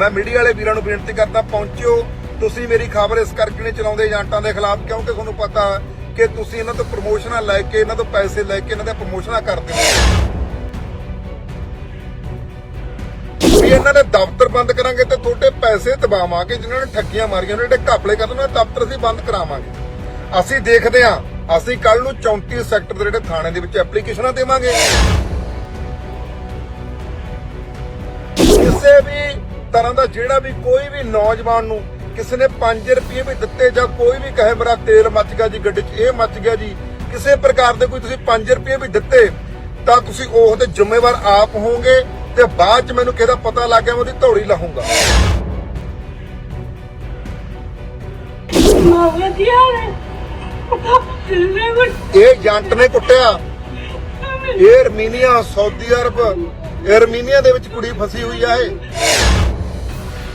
ਮੈਂ ਮੀਡੀਆ ਵਾਲੇ ਵੀਰਾਂ ਨੂੰ ਬੇਨਤੀ ਕਰਦਾ, ਪਹੁੰਚਿਓ। ਤੁਸੀਂ ਮੇਰੀ ਖਬਰ ਇਸ ਕਰਕੇ ਨਹੀਂ ਚਲਾਉਂਦੇ ਏਜੰਟਾਂ ਦੇ ਖਿਲਾਫ, ਕਿਉਂਕਿ ਤੁਹਾਨੂੰ ਪਤਾ ਕਿ ਤੁਸੀਂ ਇਹਨਾਂ ਤੋਂ ਪ੍ਰਮੋਸ਼ਨਾਂ ਲੈ ਕੇ, ਇਹਨਾਂ ਤੋਂ ਪੈਸੇ ਲੈ ਕੇ, ਇਹਨਾਂ ਦੀਆਂ ਪ੍ਰਮੋਸ਼ਨਾਂ ਕਰਦੇ ਹੋ। ਵੀ ਇਹਨਾਂ ਦੇ ਦਫ਼ਤਰ ਬੰਦ ਕਰਾਂਗੇ ਤੇ ਤੁਹਾਡੇ ਪੈਸੇ ਦਬਾਵਾਂਗੇ, ਜਿਨ੍ਹਾਂ ਨੇ ਠੱਗੀਆਂ ਮਾਰੀਆਂ ਉਹਨਾਂ ਜਿਹੜੇ ਘਾਪਲੇ ਕਰਦੇ ਉਹਨਾਂ ਦੇ ਦਫ਼ਤਰ ਅਸੀਂ ਬੰਦ ਕਰਾਵਾਂਗੇ। ਅਸੀਂ ਦੇਖਦੇ ਹਾਂ, ਅਸੀਂ ਕੱਲ ਨੂੰ 34 ਸੈਕਟਰ ਦੇ ਜਿਹੜੇ ਥਾਣੇ ਦੇ ਵਿੱਚ ਐਪਲੀਕੇਸ਼ਨਾਂ ਦੇਵਾਂਗੇ। ਤਰ੍ਹਾਂ ਦਾ ਜਿਹੜਾ ਵੀ ਕੋਈ ਵੀ ਨੌਜਵਾਨ ਨੂੰ ਕਿਸੇ ਨੇ 5 ਰੁਪਏ ਵੀ ਦਿੱਤੇ ਜਾਂ ਕੋਈ ਵੀ ਕਹੇ ਮੇਰਾ ਤੇਲ ਮੱਚ ਗਿਆ ਜੀ ਗੱਡੀ 'ਚ ਇਹ ਮੱਚ ਗਿਆ ਜੀ ਕਿਸੇ ਪ੍ਰਕਾਰ ਦੇ ਕੋਈ ਤੁਸੀਂ 5 ਰੁਪਏ ਵੀ ਦਿੱਤੇ ਤਾਂ ਤੁਸੀਂ ਉਹ ਤੇ ਜ਼ਿੰਮੇਵਾਰ ਆਪ ਹੋਵੋਗੇ ਤੇ ਬਾਅਦ 'ਚ ਮੈਨੂੰ ਕਿਹਦਾ ਪਤਾ ਲੱਗ ਗਿਆ ਮੈਂ ਉਹਦੀ ਧੌੜੀ ਲਾਹੂੰਗਾ। ਇਹ ਏਜੰਟ ਨੇ ਕੁੱਟਿਆ। ਇਹ ਅਰਮੀਨੀਆ ਸਾਊਦੀ ਅਰਬ ਇਹ ਅਰਮੀਨੀਆ ਦੇ ਵਿੱਚ ਕੁੜੀ ਫਸੀ ਹੋਈ ਆ ਇਹ।